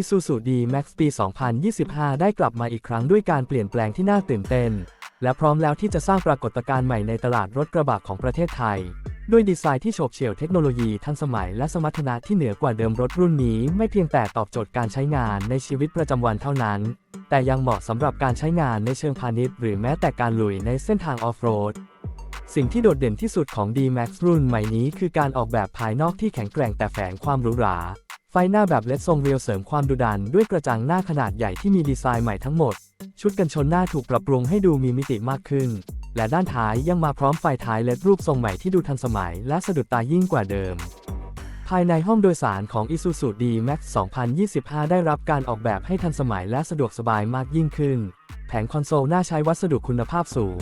Isuzu D-Max ปี 2025 ได้กลับมาอีกครั้งด้วยการเปลี่ยนแปลงที่น่าตื่นเต้น และพร้อมแล้วที่จะสร้างปรากฏการณ์ใหม่ในตลาดรถกระบะของประเทศไทย ด้วยดีไซน์ที่โฉบเฉี่ยวเทคโนโลยีทันสมัยและสมรรถนะที่เหนือกว่าเดิมรถรุ่นนี้ ไม่เพียงแต่ตอบโจทย์การใช้งานในชีวิตประจำวันเท่านั้น แต่ยังเหมาะสำหรับการใช้งานในเชิงพาณิชย์หรือแม้แต่การลุยในเส้นทางออฟโรด สิ่งที่โดดเด่นที่สุดของ D-Max รุ่นใหม่นี้คือการออกแบบภายนอกที่แข็งแกร่งแต่แฝงความหรูหรา ไฟหน้าแบบเลดทรงเรียวเสริมความดุดันด้วยกระจังหน้าขนาดใหญ่ที่มีดีไซน์ใหม่ทั้งหมด ชุดกันชนหน้าถูกปรับปรุงให้ดูมีมิติมากขึ้น และด้านท้ายยังมาพร้อมไฟท้ายเลดรูปทรงใหม่ที่ดูทันสมัย และสะดุดตายิ่งกว่าเดิม ภายในห้องโดยสารของ Isuzu D-Max 2025 ได้รับการออกแบบให้ทันสมัยและสะดวกสบายมากยิ่งขึ้น แผงคอนโซลหน้าใช้วัสดุคุณภาพสูง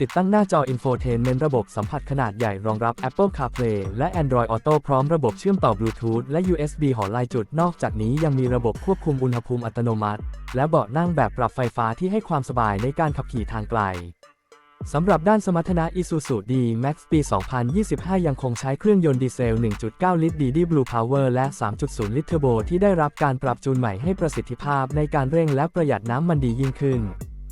ติดตั้งหน้าจอ Infotainment ระบบสัมผัสขนาดใหญ่รองรับ Apple CarPlay และ Android Auto พร้อมระบบเชื่อมต่อ Bluetooth และ USB หอลายจุด นอกจากนี้ยังมีระบบควบคุมอุณหภูมิอัตโนมัติ และเบาะนั่งแบบปรับไฟฟ้าที่ให้ความสบายในการขับขี่ทางไกล สำหรับด้านสมรรถนะ Isuzu D-Max ปี 2025 ยังคงใช้เครื่องยนต์ดีเซล 1.9 ลิตร DD Blue Power และ 3.0 ลิตรเทอร์โบที่ได้รับการปรับจูนใหม่ให้ประสิทธิภาพในการเร่งและประหยัดน้ำมันดียิ่งขึ้น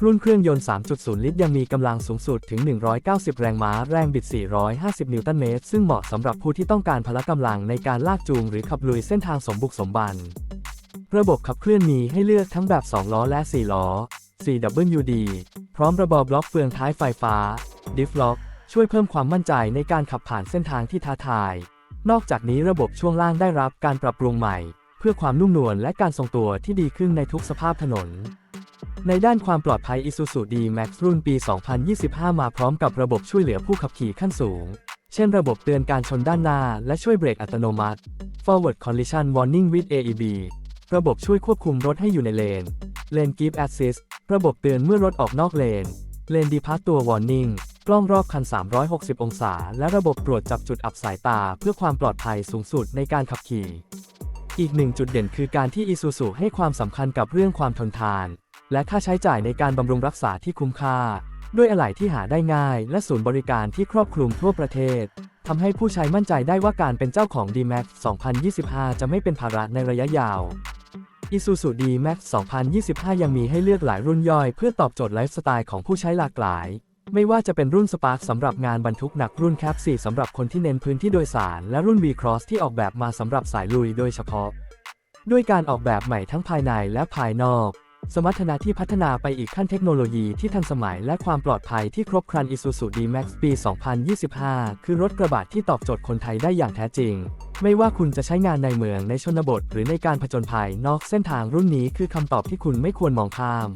รุ่นเครื่องยนต์ 3.0 ลิตรยังมีกำลังสูงสุดถึง 190 แรงม้า แรงบิด 450 นิวตันเมตร ซึ่งเหมาะสำหรับผู้ที่ต้องการพละกำลังในการลากจูงหรือขับลุยเส้นทางสมบุกสมบัน ระบบขับเคลื่อนมีให้เลือกทั้งแบบ 2 ล้อและ 4 ล้อ 4WD ร้อมระบบบล็อกเฟืองท้ายไฟฟ้า Diff Lock ช่วยเพิ่มความมั่นใจในการขับผ่านเส้นทางที่ท้าทาย นอกจากนี้ระบบช่วงล่างได้รับการปรับปรุงใหม่ เพื่อความนุ่มนวลและการทรงตัวที่ดีขึ้นในทุกสภาพถนน ในด้านความปลอดภัย Isuzu D-Max รุ่นปี 2025 มาพร้อมกับระบบช่วยเหลือผู้ขับขี่ขั้นสูง เช่นระบบเตือนการชนด้านหน้า และช่วยเบรกอัตโนมัติ Forward Collision Warning with AEB ระบบช่วยควบคุมรถให้อยู่ในเลน Lane Keep Assist ระบบเตือนเมื่อรถออกนอกเลน Lane Depart ตัว Warning กล้องรอบคัน 360 องศา และระบบตรวจจับจุดอับสายตาเพื่อความปลอดภัยสูงสุดในการขับขี่ อีกหนึ่งจุดเด่นคือการที่ Isuzu ให้ความสำคัญกับเรื่องความทนทาน และค่าใช้จ่ายในการบำรุงรักษาที่คุ้มค่า ด้วยอะไหล่ที่หาได้ง่าย และศูนย์บริการที่ครอบคลุมทั่วประเทศทำให้ผู้ใช้มั่นใจได้ว่าการเป็นเจ้าของ D-Max 2025 จะไม่เป็นภาระในระยะยาว Isuzu D-Max 2025 ยังมีให้เลือกหลายรุ่นย่อยเพื่อตอบโจทย์ไลฟ์สไตล์ของผู้ใช้หลากหลาย ไม่ว่าจะเป็นรุ่น Spark สำหรับงานบรรทุกหนักรุ่น Cap 4สำหรับคนที่เน้นพื้นที่โดยสาร และรุ่น V-Cross ที่ออกแบบมาสำหรับสายลุยโดยเฉพาะ ด้วยการออกแบบใหม่ทั้งภายในและภายนอก สมรรถนะที่พัฒนาไปอีกขั้นเทคโนโลยีที่ทันสมัยและความปลอดภัยที่ครบครัน Isuzu D-Max ปี 2025 คือรถกระบะที่ตอบโจทย์คนไทยได้อย่างแท้จริง ไม่ว่าคุณจะใช้งานในเมืองในชนบท หรือในการผจญภัยนอกเส้นทางรุ่นนี้คือคำตอบที่คุณไม่ควรมองข้าม